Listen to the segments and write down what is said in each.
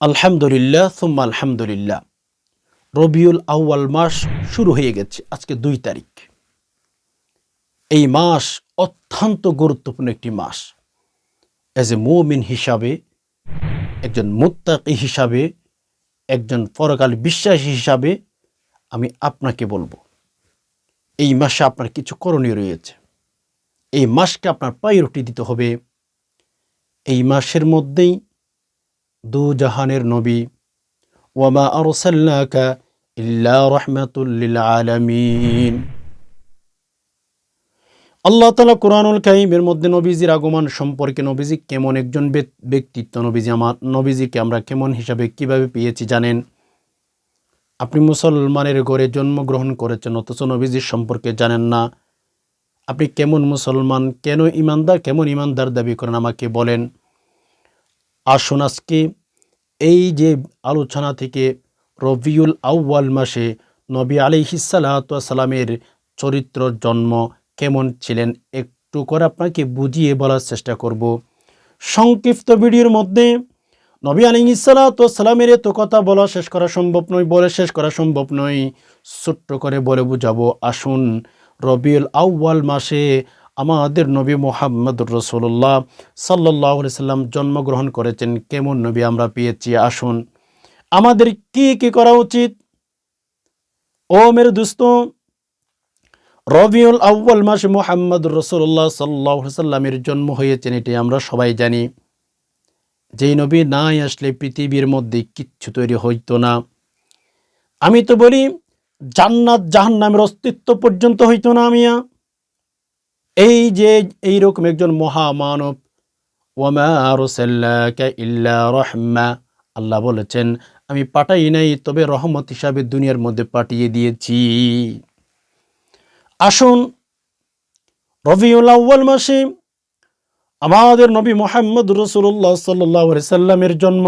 আলহামদুলিল্লাহ, সুম্মা আলহামদুলিল্লাহ। রবিউল আউয়াল মাস শুরু হয়ে গেছে আজকে দুই তারিখ। এই মাস অত্যন্ত গুরুত্বপূর্ণ একটি মাস। অ্যাজ এ মুমিন হিসাবে, একজন মুত্তাকি হিসাবে, একজন পরকাল বিশ্বাসী হিসাবে আমি আপনাকে বলব, এই মাসে আপনার কিছু করণীয় রয়েছে। এই মাসকে আপনার প্রায়োরিটি দিতে হবে। এই মাসের মধ্যেই দু জাহানের নবী। ওয়ামা আরসাল্লাকা ইল্লা রহমাতুল্লিল আলামিন। আল্লাহ তালা কোরআনুল কাইমের মধ্যে নবীজির আগমন সম্পর্কে নবীজি কেমন একজন ব্যক্তিত্ব? নবীজি আমার নবীজিকে আমরা কেমন হিসাবে কীভাবে পেয়েছি জানেন? আপনি মুসলমানের ঘরে জন্মগ্রহণ করেছেন, অথচ নবীজির সম্পর্কে জানেন না। আপনি কেমন মুসলমান? কেন ইমানদার? কেমন ইমানদার দাবি করেন? আমাকে বলেন। আসুন আজকে এই যে আলোচনা থেকে রবিউল আউয়াল মাসে নবী আলিহিসাল্লামের চরিত্র জন্ম কেমন ছিলেন একটু করে আপনাকে বুঝিয়ে বলার চেষ্টা করব। সংক্ষিপ্ত ভিডিওর মধ্যে নবী আলিহিসাল্লামের এত কথা বলা শেষ করা সম্ভব নয়, বলে শেষ করা সম্ভব নয়। ছোট্ট করে বলে বুঝাবো, আসুন রবিউল আউয়াল মাসে আমাদের নবী মোহাম্মদ রসুল্লাহ সাল্লাহ সাল্লাম জন্মগ্রহণ করেছেন। কেমন নবী আমরা পেয়েছি? আসুন। আমাদের কি কি করা উচিত? ও মেরে দোস্ত, রবিউল আউ্বাল মাসে মোহাম্মদ রসুল্লাহ সাল্লাহ সাল্লামের জন্ম হয়েছেন এটি আমরা সবাই জানি। যেই নবী নাই আসলে পৃথিবীর মধ্যে কিচ্ছু তৈরি হইতো না। আমি তো বলি, জান্নাত জাহান্নামের অস্তিত্ব পর্যন্ত হইতো না আমিয়া এই যে এইরকম একজন মহামানব ইল্লা আল্লাহ বলেছেন, আমি পাঠাই নাই, তবে রহমত হিসাবে দুনিয়ার মধ্যে পাঠিয়ে দিয়েছি। আসুন, রবিউল আউ্বাল মাসে আমাদের নবী মোহাম্মদ রসুল্লাহ সাল্লাহ সাল্লামের জন্ম।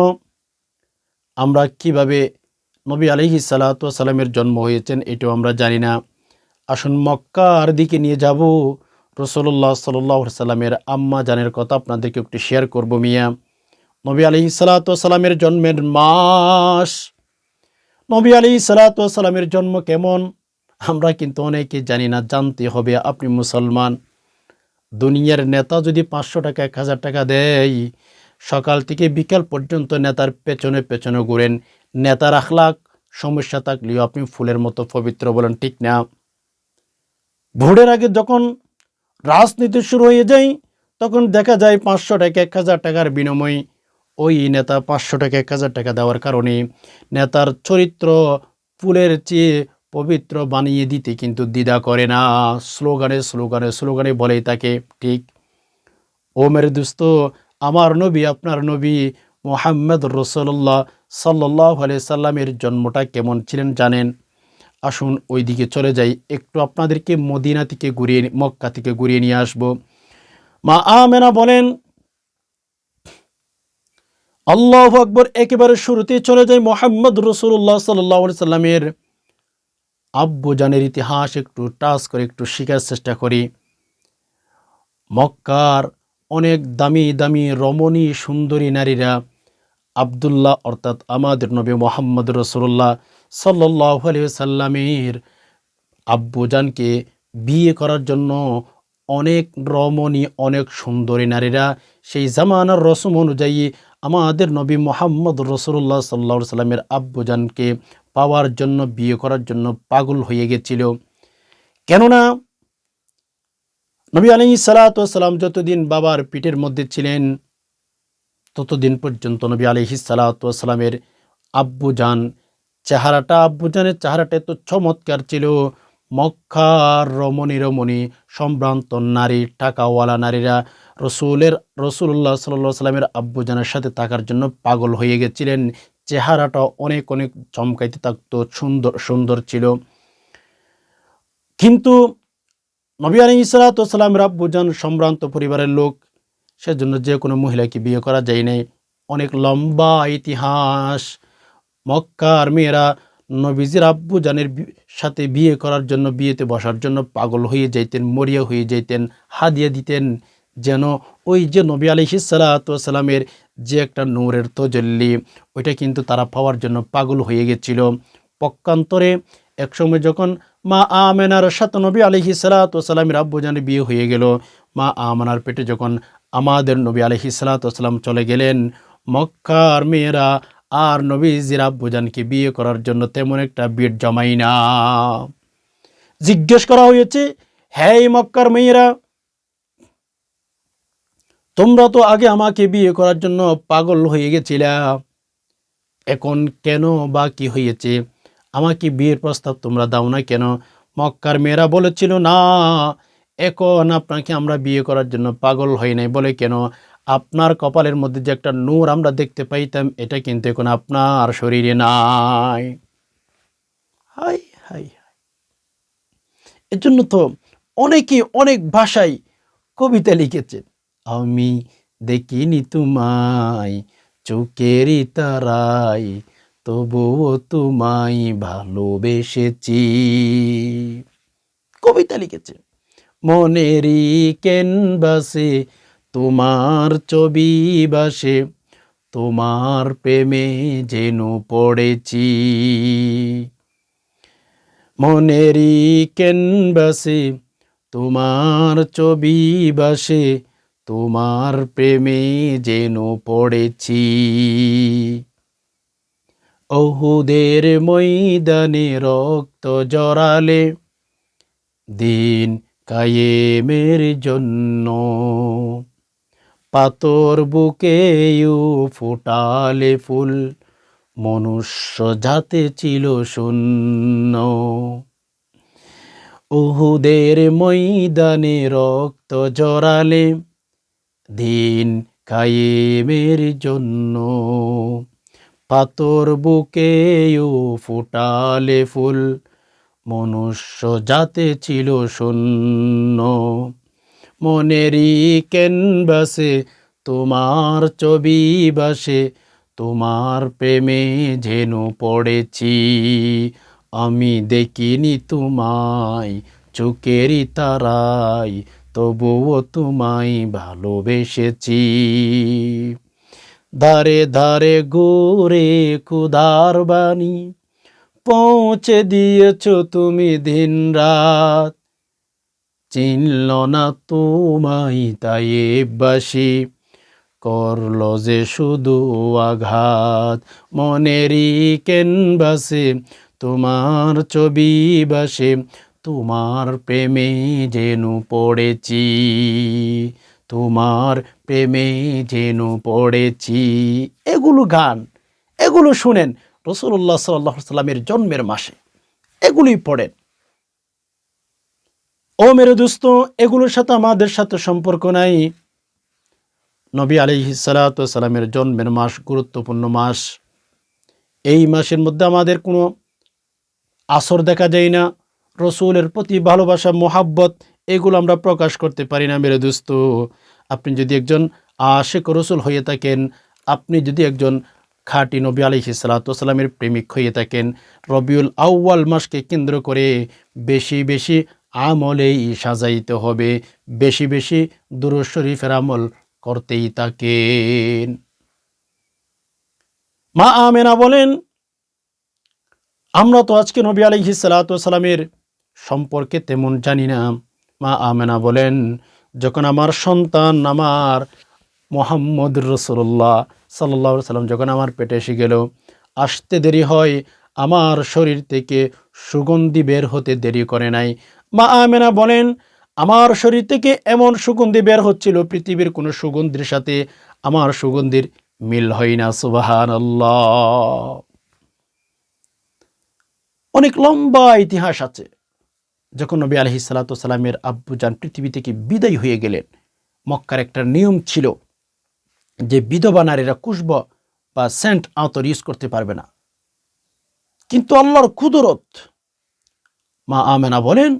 আমরা কীভাবে নবী আলহি সাল্লামের জন্ম হয়েছেন এটাও আমরা জানি না। আসুন মক্কার দিকে নিয়ে যাব। রসুল্লাহ সাল্লাহ সাল্লামের আম্মা জানের কথা আপনাদেরকে একটু শেয়ার করব মিয়া। নবী আলি সালাতামের জন্মের মাস। নবী আলি সালাতামের জন্ম কেমন? আমরা কিন্তু অনেকে জানি না, জানতে হবে, আপনি মুসলমান। দুনিয়ার নেতা যদি পাঁচশো টাকা, এক হাজার টাকা দেয়, সকাল থেকে বিকাল পর্যন্ত নেতার পেছনে পেছনে ঘুরেন। নেতার আখলাক, সমস্যা থাকলেও আপনি ফুলের মতো পবিত্র বলেন, ঠিক না? ভোটের আগে যখন রাজনীতি শুরু হয়ে যায়, তখন দেখা যায় পাঁচশো টাকা, এক হাজার টাকার বিনিময়ে ওই নেতা পাঁচশো টাকা, এক হাজার টাকা দেওয়ার কারণে নেতার চরিত্র ফুলের চেয়ে পবিত্র বানিয়ে দিতে কিন্তু দ্বিধা করে না। স্লোগানে স্লোগানে স্লোগানে বলেই তাকে, ঠিক। ও মেরে দোস্ত, আমার নবী, আপনার নবী মোহাম্মদ রসল্লাহ সাল্লাহ সাল্লামের জন্মটা কেমন ছিলেন জানেন? আসুন ওই দিকে চলে যাই। একটু আপনাদেরকে মদিনা থেকে ঘুরিয়ে মক্কা থেকে ঘুরিয়ে নিয়ে আসব। মা আমেনা বলেন, আল্লাহ আকবর। একেবারে শুরুতে চলে যায় মোহাম্মদ রসুল্লাহ সাল্লাহ সাল্লামের। আব্বু জানের ইতিহাস একটু টাচ করে একটু শেখার চেষ্টা করি। মক্কার অনেক দামি দামি রমণী সুন্দরী নারীরা আবদুল্লাহ অর্থাৎ আমাদের নবী মোহাম্মদ রসুল্লাহ সাল্লাহ সাল্লামের আব্বুজানকে বিয়ে করার জন্য অনেক রমণী, অনেক সুন্দরী নারীরা সেই জামানার রসম অনুযায়ী আমাদের নবী মোহাম্মদ রসুল্লাহ সাল্লা সাল্লামের আব্বুজানকে পাওয়ার জন্য, বিয়ে করার জন্য পাগল হয়ে গেছিল। কেননা নবী আলী সালাতাম যতদিন বাবার পিঠের মধ্যে ছিলেন, ততদিন পর্যন্ত নবী আলহি সালাতামের আব্বুজান চেহারাটা আব্বুজানের চেহারাটা এত চমৎকার ছিল। মক্কার রমণী রমণী সম্ভ্রান্ত নারী, টাকাওয়ালা নারীরা রসুলের, রসুল্লাহ সাল্লাহ সাল্লামের আব্বুজানের সাথে থাকার জন্য পাগল হয়ে গেছিলেন। চেহারাটা অনেক অনেক চমকাইতে থাকতো, সুন্দর সুন্দর ছিল। কিন্তু নবী আলী ইসালাতামের আব্বুজান সম্ভ্রান্ত পরিবারের লোক, সেজন্য যে কোনো মহিলাকে বিয়ে করা যায় নাই। অনেক লম্বা ইতিহাস মক্কার মেয়েরা নবীজির আব্বু জানের সাথে বিয়ে করার জন্য, বিয়েতে বসার জন্য পাগল হয়ে যাইতেন, মরিয়া হয়ে যাইতেন, হাদিয়া দিতেন যেন ওই যে নবী আলিহি সালাতামের যে একটা নূরের তজল্লি, ওইটা কিন্তু তারা পাওয়ার জন্য পাগল হয়ে গেছিল। পক্ষান্তরে একসময় যখন মা আমেনার সাথে নবী আলিহি সালাতামের আব্বুজানের বিয়ে হয়ে গেল, মা আমানার পেটে যখন আমাদের নবী আলহি সালাতাম চলে গেলেন মক্কার মেয়েরা আর নবীজির আব্বুজানকে বিয়ে করার জন্য তেমন একটা বিট জমাই না। জিজ্ঞেস করা হয়েছে হ্যাঁ মক্কার মেয়েরা, তোমরা তো আগে আমাকে বিয়ে করার জন্য পাগল হয়ে গেছিলা। এখন কেন বা কি হয়েছে? আমাকে বিয়ের প্রস্তাব তোমরা দাও না কেন? মক্কার মেয়েরা বলেছিল, না, এখন আপনাকে আমরা বিয়ে করার জন্য পাগল হই নাই। বলে, কেন? আপনার কপালের মধ্যে যে একটা নূর আমরা দেখতে পাইতাম, এটা কিন্তু এখন আপনার শরীরে নাই। হাই হাই হাই। এর জন্য তো অনেকে অনেক ভাষায় কবিতা লিখেছে, আমি দেখিনি তোমায় চোখেরই তারাই তবুও তোমায় ভালোবেসেছি। কবিতা লিখেছে, মনেরই ক্যানভাসে তোমার ছবি বাসে, তোমার প্রেমে যেন পড়েছি। মনেরই ক্যানভাসে তোমার ছবি বাসে, তোমার প্রেমে যেন পড়েছি। অহুদের ময়দানে রক্ত জড়ালে, দিন কায়েমের জন্য। পাতর বুকেও ফোটালে ফুল, মনুষ্য জাতে ছিল শূন্য। উহুদের ময়দানে রক্ত জড়ালে দিন কায়েমের জন্য পাতর বুকেও ফোটালে ফুল, মনুষ্য জাতে ছিল শূন্য। মনেরই ক্যানভাসে তোমার ছবি বাসে, তোমার প্রেমে ঝেনু পড়েছি। আমি দেখিনি তোমায়, চোখেরই তারাই তবুও তোমায় ভালোবেসেছি। ধারে ধারে ঘুরে কুদার বাণী পৌঁছে দিয়েছ তুমি দিন রাত চিনল না তোমায় তাই বাসি। করল যে শুধু আঘাত, মনেরই ক্যানভাসে তোমার ছবি বাসে, তোমার প্রেমে যেন পড়েছি, তোমার প্রেমে যেন পড়েছি। এগুলো গান, এগুলো শুনেন রসুল্লাহ সাল্লাহ সাল্লামের জন্মের মাসে, এগুলোই পড়েন। ও মেরে দোস্ত, এগুলোর সাথে আমাদের সাথে সম্পর্ক নাই। নবী আলিহি সালাতামের জন্মের মাস, গুরুত্বপূর্ণ মাস। এই মাসের মধ্যে আমাদের কোনো আসর দেখা যায় না। রসুলের প্রতি ভালোবাসা, মোহাব্বত, এগুলো আমরা প্রকাশ করতে পারি না, মেরে দোস্ত। আপনি যদি একজন আশেক রসুল হয়ে থাকেন, আপনি যদি একজন খাঁটি নবী আলিহি সালাতামের প্রেমিক হয়ে থাকেন, রবিউল আউ্য়াল মাসকে কেন্দ্র করে বেশি বেশি আমলেই সাজাইতে হবে। বেশি বেশি দুর শরীফের আমল করতেই থাকেন। মা আমেনা বলেন, আমরা তো আজকে নবী আলিহি সালাতামের সম্পর্কে তেমন জানি না। মা আমেনা বলেন, যখন আমার সন্তান আমার মোহাম্মদ রসুল্লাহ সাল্লাহ সাল্লাম যখন আমার পেটে এসে গেল, আসতে দেরি হয়, আমার শরীর থেকে সুগন্ধি বের হতে দেরি করে নাই। মা আমেনা বলেন, আমার শরীর থেকে এমন সুগন্ধি বের হচ্ছিল, পৃথিবীর কোনো সুগন্ধির সাথে আমার সুগন্ধির মিল হয় না সুবাহান অনেক লম্বা ইতিহাস আছে। যখন নবী আলহি সাল্লামের আব্বুজান পৃথিবী থেকে বিদায় হয়ে গেলেন, মক্কার একটা নিয়ম ছিল যে বিধবা নারীরা কুশব বা সেন্ট আতর ইউজ করতে পারবে না। কিন্তু আল্লাহর কুদরত, মা আমেনা বলেন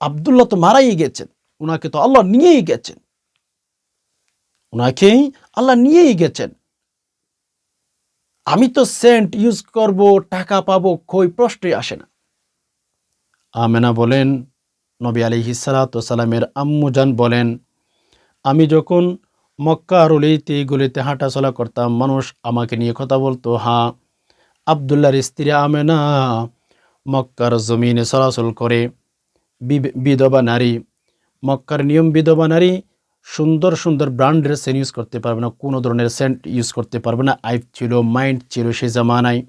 আবদুল্লাহ তো মারাই গেছেন ওনাকে তো আল্লাহ নিয়েই গেছেন। ওনাকেই আল্লাহ নিয়েই গেছেন। আমি তো সেন্ট ইউজ করব, টাকা পাবো কই প্রশ্নই আসে না। আমেনা বলেন, নবী আলী সালাতামের আম্মুজান বলেন, আমি যখন মক্কার অলিতে গলিতে হাঁটাচলা করতাম, মানুষ আমাকে নিয়ে কথা বলতো হ্যাঁ আবদুল্লার স্ত্রী আমেনা মক্কার জমিনে চলাচল করে। বিধবা নারী। মক্কার নিয়ম, বিধবা নারী সুন্দর সুন্দর ব্র্যান্ডের সেন্ট ইউজ করতে পারবে না, কোনো ধরনের সেন্ট ইউজ করতে পারবে না। আইফ ছিল, মাইন্ড ছিল সে জামানায়।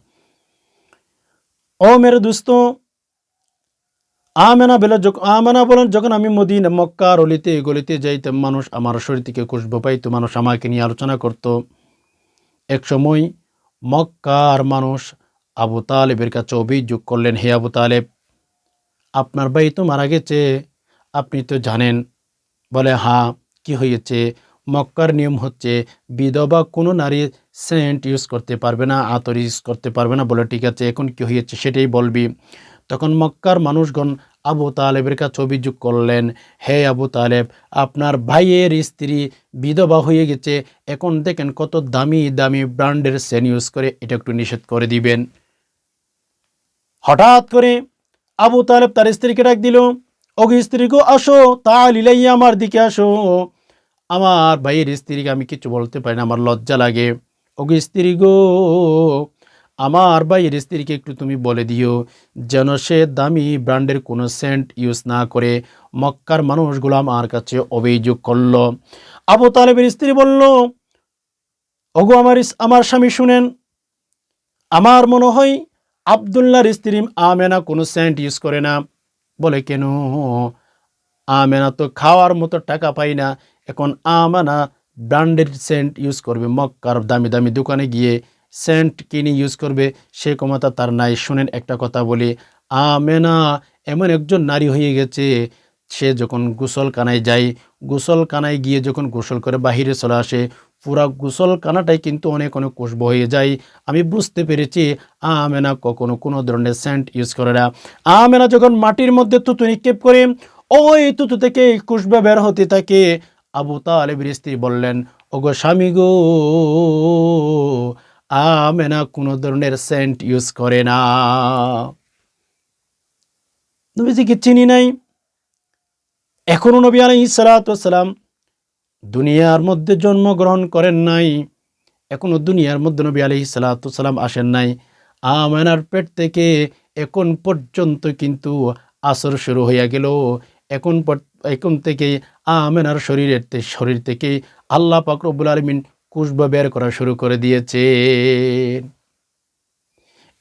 ও মেরে দোস্ত, আমেনা বেলা যখন আমেনা বলেন, যখন আমি মদিনা মক্কার অলিতে, গলিতে যাইতাম, মানুষ আমার শরীর থেকে খুশবু পাইতো, মানুষ আমাকে নিয়ে আলোচনা করত। এক সময় মক্কার মানুষ আবু তালেবের কাছে অভিযোগ করলেন, হে আবু তালেব আপনার ভাই তো মারা গেছে, আপনি তো জানেন। বলে হ্যাঁ কি হয়েছে? মক্কার নিয়ম হচ্ছে, বিধবা কোনো নারী সেন্ট ইউজ করতে পারবে না, আতর ইউজ করতে পারবে না। বলে, ঠিক আছে, এখন কি হয়েছে সেটাই বলবি। তখন মক্কার মানুষগণ আবু তালেবের কাছে অভিযোগ করলেন, হে আবু তালেব, আপনার ভাইয়ের স্ত্রী বিধবা হয়ে গেছে, এখন দেখেন কত দামি দামি ব্র্যান্ডের সেন ইউজ করে এটা একটু নিষেধ করে দিবেন। হঠাৎ করে আবু তালেব তার স্ত্রীকে ডাক দিল, ওগো স্ত্রী গো, আসো তা লিলাইয়া আমার দিকে আসো। আমার ভাইয়ের স্ত্রীকে আমি কিছু বলতে পারি না, আমার লজ্জা লাগে। ওগো স্ত্রী গো, আমার ভাইয়ের স্ত্রীকে একটু তুমি বলে দিও, যেন সে দামি ব্র্যান্ডের কোনো সেন্ট ইউজ না করে মক্কার মানুষগুলো আমার কাছে অভিযোগ করল। আবু তালেবের স্ত্রী বলল, ওগো আমার আমার স্বামী শুনেন, আমার মনে হয় আবদুল্লাহর স্ত্রী আমেনা কোনো সেন্ট ইউজ করে না। বলে, কেন? আমেনা তো খাওয়ার মতো টাকা পাই না। এখন আমানা ব্র্যান্ডেড সেন্ট ইউজ করবে। মক্কার দামি দামি দোকানে গিয়ে সেন্ট কিনে ইউজ করবে। সে ক্ষমতা তার নাই। শুনেন একটা কথা বলি, আমেনা এমন একজন নারী হয়ে গেছে, সে যখন গোসল কানায় যায় গোসল কানায় গিয়ে যখন গোসল করে বাহিরে চলে আসে পুরা গোসল কানাটাই কিন্তু অনেক অনেক খুশবু হয়ে যায়। আমি বুঝতে পেরেছি আমেনা কখনো কোনো ধরনের সেন্ট ইউজ করে না। আমেনা যখন মাটির মধ্যে তুতু নিক্ষেপ করে, ওই তুতু থেকে খুশবা বের হতে থাকে। আবু তালেবের স্ত্রী বললেন, ওগো স্বামী গো আমেনা কোনো ধরনের সেন্ট ইউজ করে না। নবীজিকে চিনি নাই। এখনও নবী আলাই সালাম দুনিয়ার মধ্যে জন্মগ্রহণ করেন নাই এখনও দুনিয়ার মধ্যে নবী আলি সালাম আসেন নাই। আমেনার পেট থেকে এখন পর্যন্ত কিন্তু আসর শুরু হইয়া গেল। এখন এখন থেকে আমেনার শরীরের শরীর থেকে আল্লাহ পাক রব্বুল আলমিন কুশবা বের করা শুরু করে দিয়েছে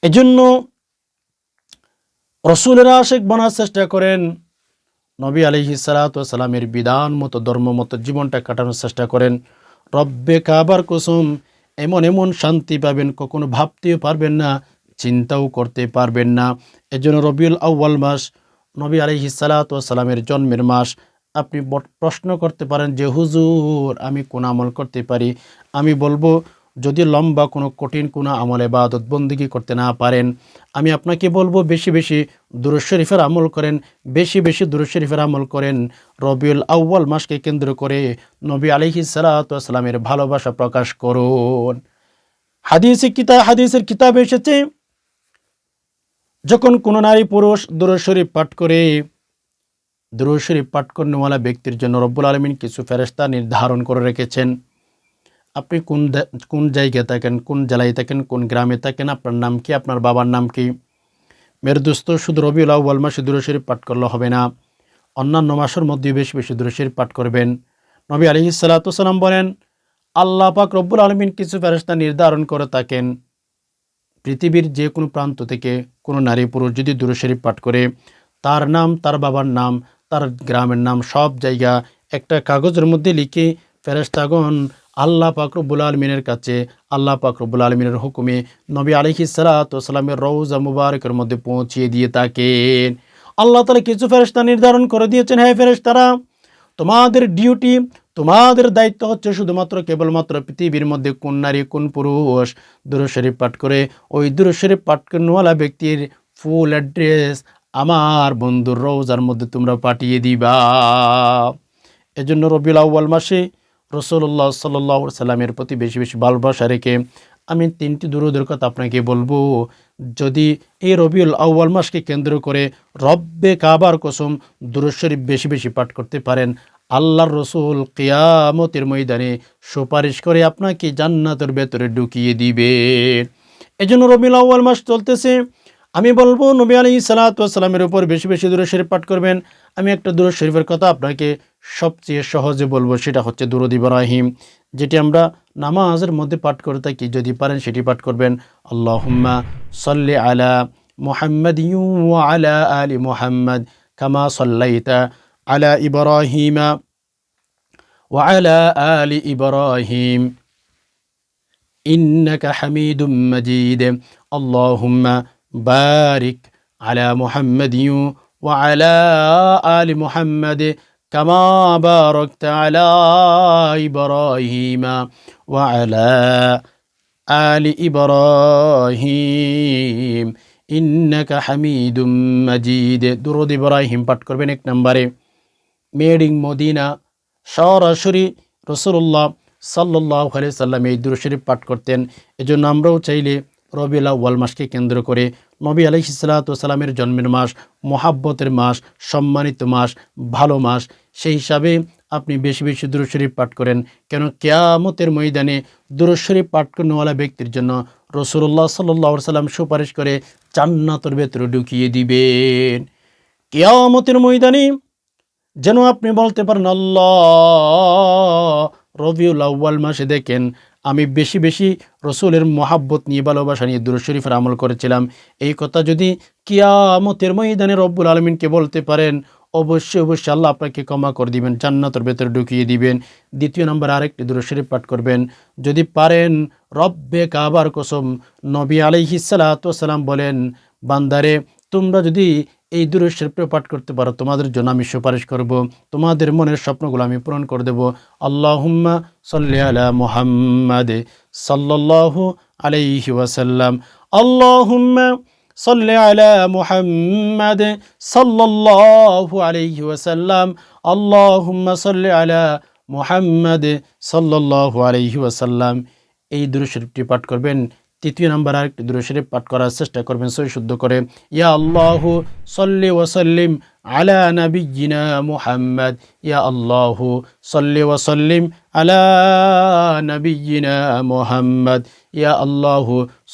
এজন্য রসুলেরা আশেক বনার চেষ্টা করেন নবী আলিহি সালামের বিধান মতো, ধর্ম মতো জীবনটা কাটানোর চেষ্টা করেন। রব্বে কাবার কুসুম, এমন এমন শান্তি পাবেন কখনো ভাবতেও পারবেন না, চিন্তাও করতে পারবেন না। এজন্য রবিউল আউ্বাল মাস, নবী আলিহি সালামের জন্মের মাস, আপনি প্রশ্ন করতে পারেন যে, হুজুর, আমি কোন আমল করতে পারি? আমি বলব যদি লম্বা কোনো কঠিন কোনো আমলে বা বন্দিগি করতে না পারেন, আমি আপনাকে বলব বেশি বেশি দুরুজ শরীফের আমল করেন, বেশি বেশি দুরুজ শরীফের আমল করেন। রবিউল আউ্বাল মাসকে কেন্দ্র করে নবী আলিহি সালাতামের ভালোবাসা প্রকাশ করুন। হাদিসে কিতাব হাদিসের কিতাবে এসেছে, যখন কোনো নারী পুরুষ দুরুজ শরীফ পাঠ করে দুরুজ শরীফ পাঠ করেওয়ালা ব্যক্তির জন্য রব্বুল আলমিন কিছু ফেরেস্তা নির্ধারণ করে রেখেছেন। আপনি কোন কোন জায়গায় থাকেন, কোন জেলায় থাকেন, কোন গ্রামে থাকেন, আপনার নাম কি, আপনার বাবার নাম কি? মেয়ের দোস্ত শুধু রবিউল আউ্বাল মাসে পাঠ করলে হবে না। অন্যান্য মাসের মধ্যে বেশি বেশি দুরুজ শরীফ পাঠ করবেন। নবী আলি সালাতাম বলেন, আল্লাহ পাক রব্বুল আলমিন কিছু ফেরেস্তা নির্ধারণ করে থাকেন। পৃথিবীর যে কোনো প্রান্ত থেকে কোনো নারী পুরুষ যদি দুরুজ শরীফ পাঠ করে, তার নাম, তার বাবার নাম, তার গ্রামের নাম সব জায়গা একটা কাগজের মধ্যে লিখে ফেরেস্তাগণ আল্লাহ পাকরবুল আলমিনের কাছে, আল্লাহ পাকরবুল আলমিনের হুকুমে নবী আলিহি সালাতামের রৌজা মুবারকের মধ্যে পৌঁছিয়ে দিয়ে থাকেন। আল্লাহ তালা কিছু ফেরেস্তা নির্ধারণ করে দিয়েছেন হ্যাঁ ফেরেস্তারা তোমাদের ডিউটি, তোমাদের দায়িত্ব হচ্ছে শুধুমাত্র, কেবলমাত্র পৃথিবীর মধ্যে কোন নারী, কোন পুরুষ। দুরুশরীফ পাঠ করে ওই দুরুশরীফ পাঠ করেনওয়ালা ব্যক্তির ফুল অ্যাড্রেস আমার বন্ধুর রোজার মধ্যে তোমরা পাঠিয়ে দিবা। এজন্য রবিউল আউ্বাল মাসে রসুল্লাহ সাল্লাহ সাল্লামের প্রতি বেশি বেশি ভালোবাসা রেখে আমি তিনটি দুরুদের কথা আপনাকে বলব। যদি এই রবিউল আউ্বাল মাসকে কেন্দ্র করে রব্বে কাবার কসম দুরুদ শরীফ বেশি বেশি পাঠ করতে পারেন, আল্লাহর রসুল কিয়ামতের ময়দানে সুপারিশ করে আপনাকে জান্নাতের ভেতরে ঢুকিয়ে দিবে। এজন্য রবিউল আউ্য়াল মাস চলতেছে। আমি বলবো নবী আলী সালাতামের উপর বেশি বেশি দূরে শরীফ পাঠ করবেন আমি একটা দূর শরীফের কথা আপনাকে সবচেয়ে সহজে বলবো সেটা হচ্ছে দুরুদ ইব্রাহিম যেটি আমরা নামাজের মধ্যে পাঠ করে থাকি যদি পারেন সেটি পাঠ করবেন আল্লাহুম্মা সাল্লি আলা মুহাম্মদ ইউ আলা আলি মুহাম্মদ কামা সাল্লাইতা আলা ইব্রাহিমা وعلى آل إبراهيم إنك حميد مجيد اللهم بارك على محمد وعلى آل محمد كما باركت على إبراهيم وعلى آل إبراهيم إنك حميد مجيد درود إبراهيم পাঠ করবেন এক নম্বরে মেডিং মদিনা সরাসরি রসুল্লাহ সাল্লাহ আলি সাল্লাম এই দুরু শরীফ পাঠ করতেন এজন্য আমরাও চাইলে রবিউল ওয়াল মাসকে কেন্দ্র করে নবী আলহি সাল্লাতামের জন্মের মাস, মোহাব্বতের মাস, সম্মানিত মাস, ভালো মাস, সেই হিসাবে আপনি বেশি বেশি দুরু শরীফ পাঠ করেন। কেন? কেয়ামতের ময়দানে দুরু শরীফ পাঠ করেনওয়ালা ব্যক্তির জন্য রসুল্লাহ সাল্লাহ সাল্লাম সুপারিশ করে চান্নাতর ভেতরে ঢুকিয়ে দিবেন। কেয়ামতের ময়দানে যেন আপনি বলতে পারেন, আল্লাহ, রবিউল আউ্বাল মাসে দেখেন আমি বেশি বেশি রসুলের মহাব্বত নিয়ে ভালোবাসা নিয়ে দুরু শরীফের আমল করেছিলাম। এই কথা যদি কিয়ামতের ময়দানে রব্বুল আলমিনকে বলতে পারেন, অবশ্যই অবশ্যই আল্লাহ আপনাকে ক্ষমা করে দিবেন, জান্নাতের ভেতরে ঢুকিয়ে দিবেন। দ্বিতীয় নম্বর আরেকটি দুরু শরীফ পাঠ করবেন। যদি পারেন, রব্বে কাবার কসম নবী আলাইহিসালাম বলেন, বান্দারে, তোমরা যদি এই দূরের শিল্পে পাঠ করতে পারো। তোমাদের জন্য আমি সুপারিশ করব। তোমাদের মনের স্বপ্নগুলো আমি পূরণ করে দেব। আল্লাহুম্মা সাল্লি আলা মুহাম্মাদ সাল্লাল্লাহু আলাইহি ওয়াসাল্লাম। আল্লাহুম্মা সাল্লি আলা মুহাম্মাদ সাল্লাল্লাহু আলাইহি ওয়াসাল্লাম। আল্লাহুম্মা সাল্লি আলা মুহাম্মাদ সাল্লাল্লাহু আলাইহি ওয়াসাল্লাম। এই দূরের শিল্পটি পাঠ করবেন। তৃতীয় নাম্বার আরেকটি দূরে শরীফ পাঠ করার চেষ্টা করবেন সই শুদ্ধ করে, ইয়া আল্লাহ সল্লি ওয়াসাল্লিম আলা নাবিয়িনা মুহাম্মদ, ইয়া আল্লাহ সল্লি ওয়াসাল্লিম আলা নাবিয়িনা মুহাম্মদ, ইয়া আল্লাহ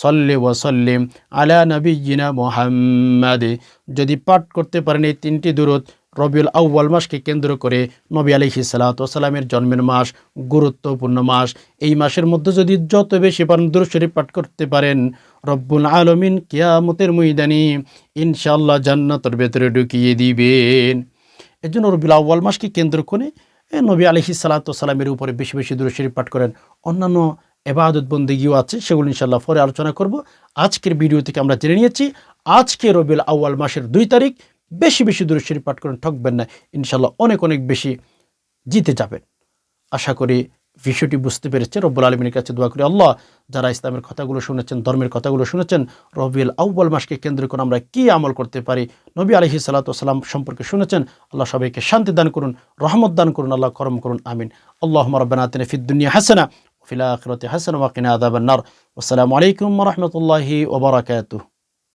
সল্লি ওয়াসাল্লিম আলা নাবিয়িনা মুহাম্মদ। যদি পাঠ করতে পারেন এই তিনটি দূরত রবিউল আউ্বাল মাসকে কেন্দ্র করে নবী আলহি সালাতামের জন্মের মাস গুরুত্বপূর্ণ মাস। এই মাসের মধ্যে যদি যত বেশি পারেন দুরশরীফ পাঠ করতে পারেন, রব্বুল আলমিন কিয়ামতের ময়দানি ইনশাল্লাহ জান্নাতের ভেতরে ঢুকিয়ে দিবেন। এর জন্য রবিউল আউ্বাল মাসকে কেন্দ্র করে নবী আলহি সালাতামের উপরে বেশি বেশি দুরশরীফ পাঠ করেন। অন্যান্য এবাদত বন্দিগিও আছে, সেগুলো ইনশাল্লাহ পরে আলোচনা করব। আজকের ভিডিও থেকে আমরা জেনে নিয়েছি, আজকে রবিউল আউ্য়াল মাসের দুই তারিখ বেশি বেশি দূরে শরীফ পাঠ করেন, ঠকবেন না। ইনশাল্লাহ অনেক অনেক বেশি জিতে যাবেন। আশা করি বিষয়টি বুঝতে পেরেছে রব্বুল আলমীর কাছে দোয়া করি, আল্লাহ যারা ইসলামের কথাগুলো শুনেছেন, ধর্মের কথাগুলো শুনেছেন, রবিউল আউ্বাল মাসকে কেন্দ্র করে আমরা কী আমল করতে পারি, নবী আলহি সালাতাম সম্পর্কে শুনেছেন, আল্লাহ সবাইকে শান্তি দান করুন, রহমত দান করুন, আল্লাহ করম করুন, আমিন। আল্লাহ রব্বানা ফিদ্দুনিয়া হাসানা ফিলা আখরতে হাসান ওয়াকিনা আদাবান্নার আসসালামু আলাইকুম রহমতুল্লাহি ওবরাকাতু